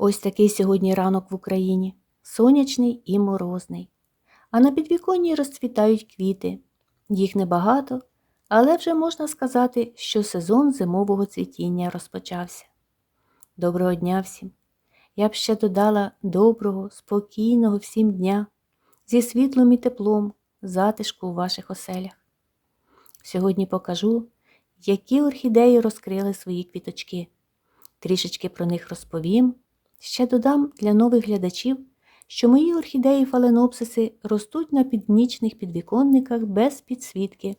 Ось такий сьогодні ранок в Україні сонячний і морозний. А на підвіконні розцвітають квіти. Їх небагато, але вже можна сказати, що сезон зимового цвітіння розпочався. Доброго дня всім! Я б ще додала доброго, спокійного всім дня, зі світлом і теплом, затишку у ваших оселях. Сьогодні покажу, які орхідеї розкрили свої квіточки. Трішечки про них розповім. Ще додам для нових глядачів, що мої орхідеї фаленопсиси ростуть на піднічних підвіконниках без підсвітки,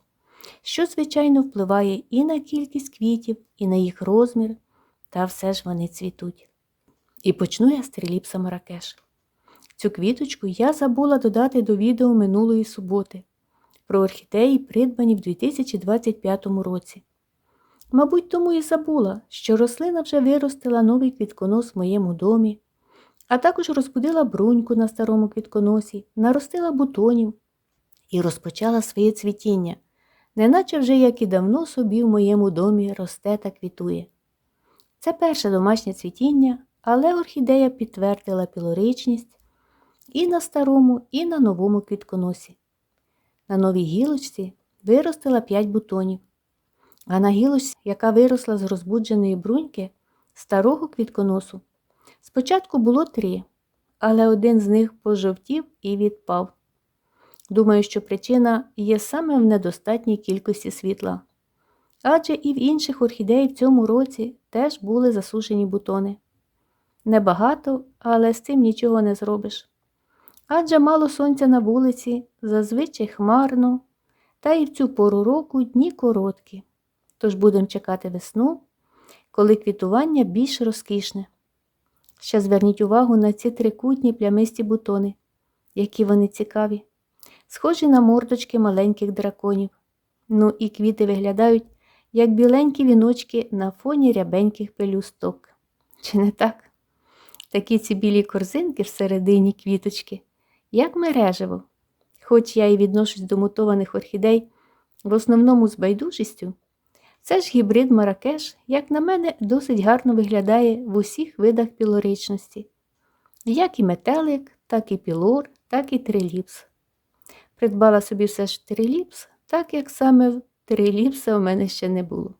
що, звичайно, впливає і на кількість квітів, і на їх розмір, та все ж вони цвітуть. І почну я з триліпса Маракеш. Цю квіточку я забула додати до відео минулої суботи про орхідеї, придбані в 2025 році. Мабуть, тому і забула, що рослина вже виростила новий квітконос в моєму домі, а також розбудила бруньку на старому квітконосі, наростила бутонів і розпочала своє цвітіння, неначе вже як і давно собі в моєму домі росте та квітує. Це перше домашнє цвітіння, але орхідея підтвердила пілоричність і на старому, і на новому квітконосі. На новій гілочці виростила 5 бутонів. А на гілочці, яка виросла з розбудженої бруньки старого квітконосу, спочатку було три, але один з них пожовтів і відпав. Думаю, що причина є саме в недостатній кількості світла. Адже і в інших орхідей в цьому році теж були засушені бутони. Небагато, але з цим нічого не зробиш. Адже мало сонця на вулиці, зазвичай хмарно, та й в цю пору року дні короткі. Тож будемо чекати весну, коли квітування більш розкішне. Ще зверніть увагу на ці трикутні плямисті бутони, які вони цікаві, схожі на мордочки маленьких драконів. Ну і квіти виглядають, як біленькі віночки на фоні рябеньких пелюсток. Чи не так? Такі ці білі корзинки всередині квіточки, як мережево. Хоч я і відношусь до мутованих орхідей в основному з байдужістю. Це ж гібрид Маракеш, як на мене, досить гарно виглядає в усіх видах пілоричності, як і метелик, так і пілор, так і триліпс. Придбала собі все ж триліпс, так як саме триліпса у мене ще не було.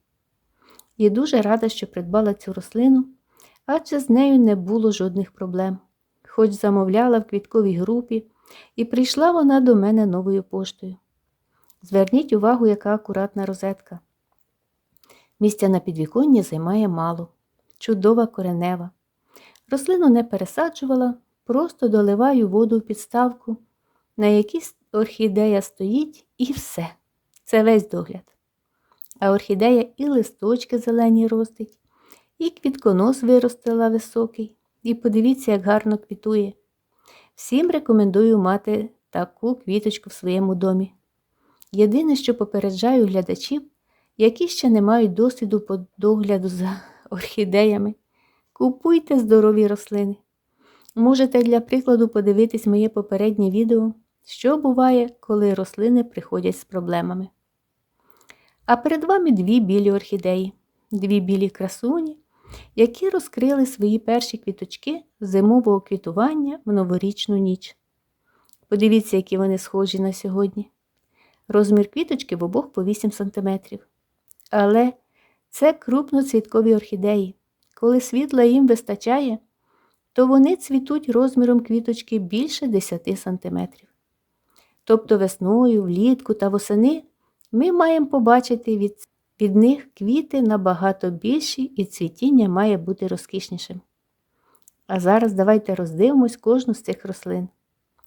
І дуже рада, що придбала цю рослину, адже з нею не було жодних проблем, хоч замовляла в квітковій групі, і прийшла вона до мене новою поштою. Зверніть увагу, яка акуратна розетка. Місця на підвіконні займає мало, чудова коренева. Рослину не пересаджувала, просто доливаю воду в підставку, на якій орхідея стоїть, і все. Це весь догляд. А орхідея і листочки зелені ростить, і квітконос виростила високий. І подивіться, як гарно квітує. Всім рекомендую мати таку квіточку в своєму домі. Єдине, що попереджаю глядачів, які ще не мають досвіду по догляду за орхідеями, купуйте здорові рослини. Можете для прикладу подивитись моє попереднє відео, що буває, коли рослини приходять з проблемами. А перед вами дві білі орхідеї, дві білі красуні, які розкрили свої перші квіточки зимового квітування в новорічну ніч. Подивіться, які вони схожі на сьогодні. Розмір квіточки в обох по 8 см. Але це крупноцвіткові орхідеї. Коли світла їм вистачає, то вони цвітуть розміром квіточки більше 10 см. Тобто весною, влітку та восени ми маємо побачити від, від них квіти набагато більші і цвітіння має бути розкішнішим. А зараз давайте роздивимось кожну з цих рослин.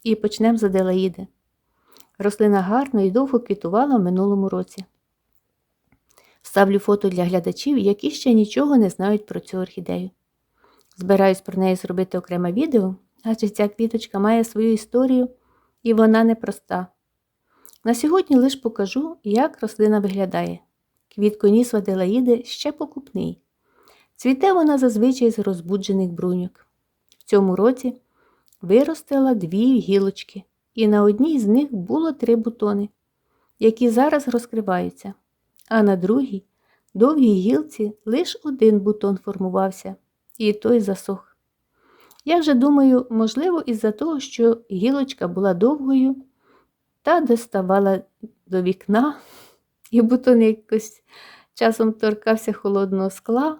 І почнемо з Аделаїди. Рослина гарно і довго квітувала в минулому році. Ставлю фото для глядачів, які ще нічого не знають про цю орхідею. Збираюсь про неї зробити окреме відео, адже ця квіточка має свою історію і вона непроста. На сьогодні лише покажу, як рослина виглядає. Квітконіс Ваделаїди ще покупний. Цвіте вона зазвичай з розбуджених бруньок. В цьому році виростила дві гілочки, і на одній з них було три бутони, які зараз розкриваються а на другій довгій гілці лише один бутон формувався, і той засох. Я вже думаю, можливо, із-за того, що гілочка була довгою та доставала до вікна, і бутон якось часом торкався холодного скла.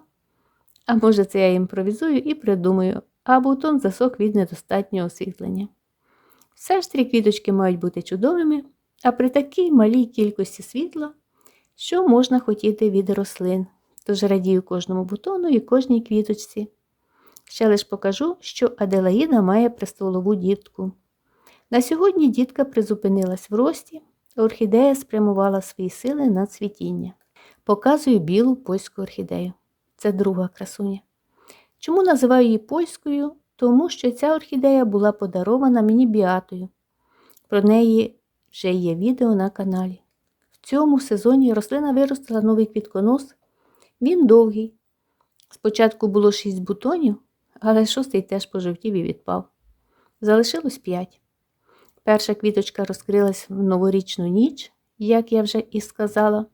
А може, це я імпровізую і придумаю, а бутон засох від недостатнього освітлення. Все ж три квіточки мають бути чудовими, а при такій малій кількості світла, що можна хотіти від рослин, тож радію кожному бутону і кожній квіточці. Ще лиш покажу, що Аделаїда має престолову дітку. На сьогодні дітка призупинилась в рості, орхідея спрямувала свої сили на цвітіння. Показую білу польську орхідею. Це друга красуня. Чому називаю її польською? Тому що ця орхідея була подарована мені біатою. Про неї вже є відео на каналі. В цьому сезоні рослина виростила новий квітконос. Він довгий. Спочатку було 6 бутонів, але шостий теж пожовтів і відпав. Залишилось 5. Перша квіточка розкрилась в новорічну ніч, як я вже і сказала.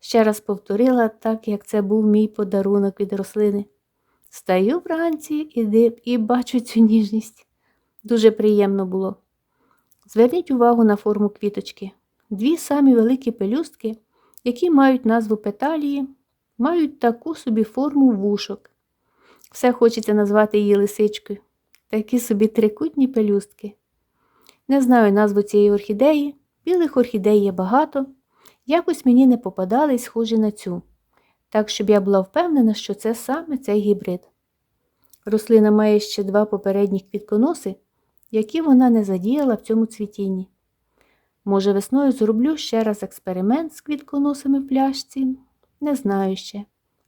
Ще раз повторила, так як це був мій подарунок від рослини. Стаю вранці і, і бачу цю ніжність. Дуже приємно було. Зверніть увагу на форму квіточки. Дві самі великі пелюстки, які мають назву петалії, мають таку собі форму вушок. Все хочеться назвати її лисичкою. Такі собі трикутні пелюстки. Не знаю назву цієї орхідеї, білих орхідей є багато. Якось мені не попадались схожі на цю, так щоб я була впевнена, що це саме цей гібрид. Рослина має ще два попередніх квітконоси, які вона не задіяла в цьому цвітінні. Може, весною зроблю ще раз експеримент з квітконосами в пляшці, не знаю ще,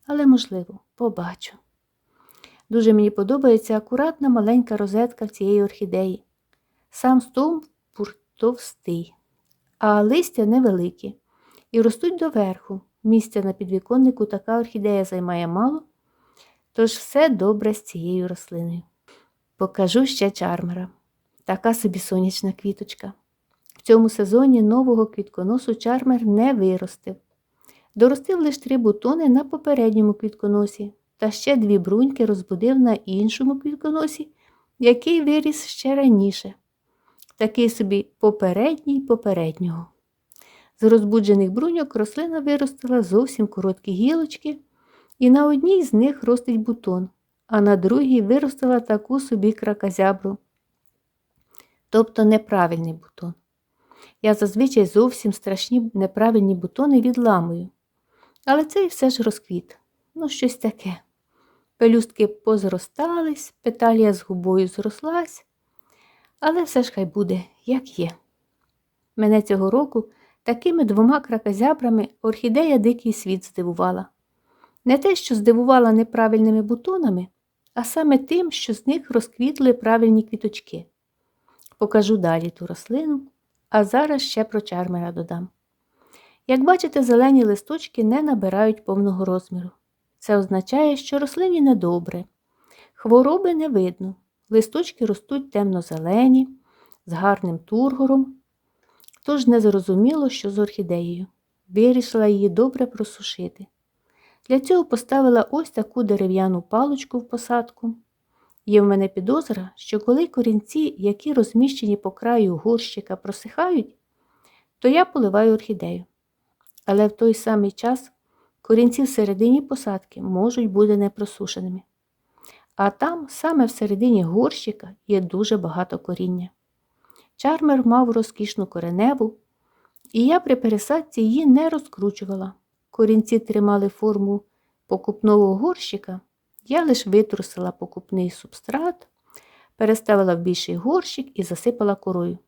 але, можливо, побачу. Дуже мені подобається акуратна маленька розетка цієї орхідеї. Сам стовбур товстий, а листя невеликі і ростуть доверху. Місця на підвіконнику така орхідея займає мало, тож все добре з цією рослиною. Покажу ще чармера. Така собі сонячна квіточка. Цьому сезоні нового квітконосу чармер не виростив. Доростив лише три бутони на попередньому квітконосі, та ще дві бруньки розбудив на іншому квітконосі, який виріс ще раніше. Такий собі попередній попереднього. З розбуджених бруньок рослина виростила зовсім короткі гілочки, і на одній з них ростить бутон, а на другій виростила таку собі кракозябру. Тобто неправильний бутон. Я зазвичай зовсім страшні неправильні бутони відламую. Але цей все ж розквіт. Ну, щось таке. Пелюстки позростались, петалія з губою зрослась, але все ж хай буде, як є. Мене цього року такими двома кракозябрами орхідея дикий світ здивувала. Не те, що здивувала неправильними бутонами, а саме тим, що з них розквітли правильні квіточки. Покажу далі ту рослину, а зараз ще про чармера додам. Як бачите, зелені листочки не набирають повного розміру. Це означає, що рослині недобре. Хвороби не видно. Листочки ростуть темно-зелені, з гарним тургором. Тож не зрозуміло, що з орхідеєю. Вирішила її добре просушити. Для цього поставила ось таку дерев'яну паличку в посадку. Є в мене підозра, що коли корінці, які розміщені по краю горщика, просихають, то я поливаю орхідею. Але в той самий час корінці всередині посадки можуть бути непросушеними. А там, саме всередині горщика, є дуже багато коріння. Чармер мав розкішну кореневу, і я при пересадці її не розкручувала. Корінці тримали форму покупного горщика, я лише витрусила покупний субстрат, переставила в більший горщик і засипала корою.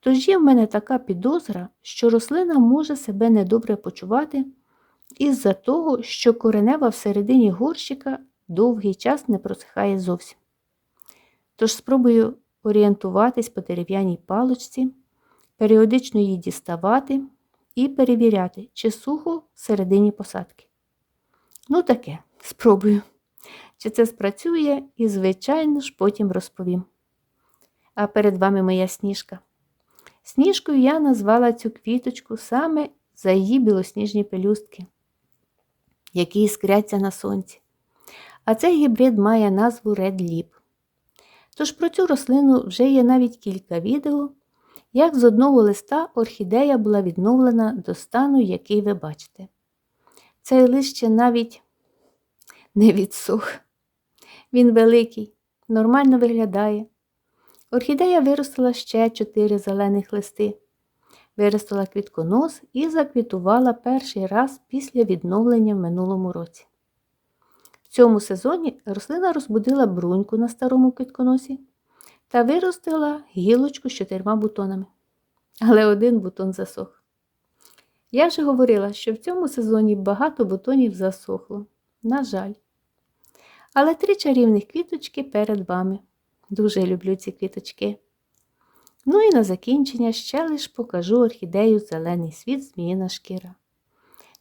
Тож є в мене така підозра, що рослина може себе недобре почувати із-за того, що коренева всередині горщика довгий час не просихає зовсім. Тож спробую орієнтуватись по дерев'яній палочці, періодично її діставати і перевіряти, чи сухо всередині посадки. Ну, таке, спробую. Чи це спрацює і, звичайно ж, потім розповім. А перед вами моя сніжка. Сніжкою я назвала цю квіточку саме за її білосніжні пелюстки, які іскряться на сонці. А цей гібрид має назву Red Lip. Тож про цю рослину вже є навіть кілька відео, як з одного листа орхідея була відновлена до стану, який ви бачите. Цей лист ще навіть не відсох. Він великий, нормально виглядає. Орхідея виростила ще чотири зелених листи, виростила квітконос і заквітувала перший раз після відновлення в минулому році. В цьому сезоні рослина розбудила бруньку на старому квітконосі та виростила гілочку з чотирма бутонами. Але один бутон засох. Я вже говорила, що в цьому сезоні багато бутонів засохло. На жаль. Але три чарівних квіточки перед вами. Дуже люблю ці квіточки. Ну і на закінчення ще лиш покажу орхідею Зелений світ зміїна шкіра.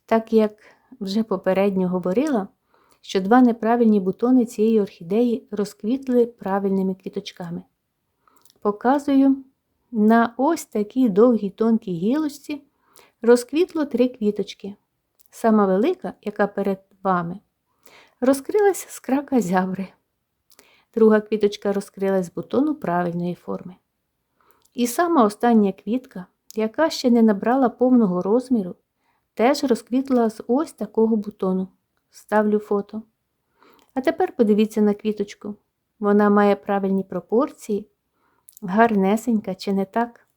Так як вже попередньо говорила, що два неправильні бутони цієї орхідеї розквітли правильними квіточками. Показую на ось такій довгій тонкій гілочці розквітло три квіточки. Сама велика, яка перед вами, розкрилась з крака. Друга квіточка розкрилась з бутону правильної форми. І сама остання квітка, яка ще не набрала повного розміру, теж розквітла з ось такого бутону. Ставлю фото. А тепер подивіться на квіточку. Вона має правильні пропорції, гарнесенька чи не так.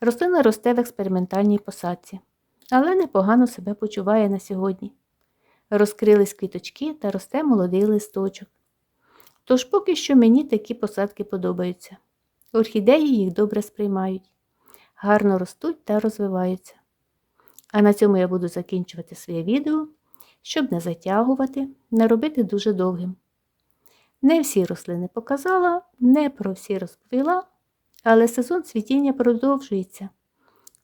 Рослина росте в експериментальній посадці, але непогано себе почуває на сьогодні. Розкрились квіточки та росте молодий листочок. Тож поки що мені такі посадки подобаються. Орхідеї їх добре сприймають, гарно ростуть та розвиваються. А на цьому я буду закінчувати своє відео, щоб не затягувати, не робити дуже довгим. Не всі рослини показала, не про всі розповіла, але сезон цвітіння продовжується.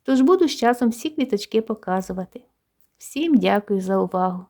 Тож буду з часом всі квіточки показувати. Всім дякую за увагу!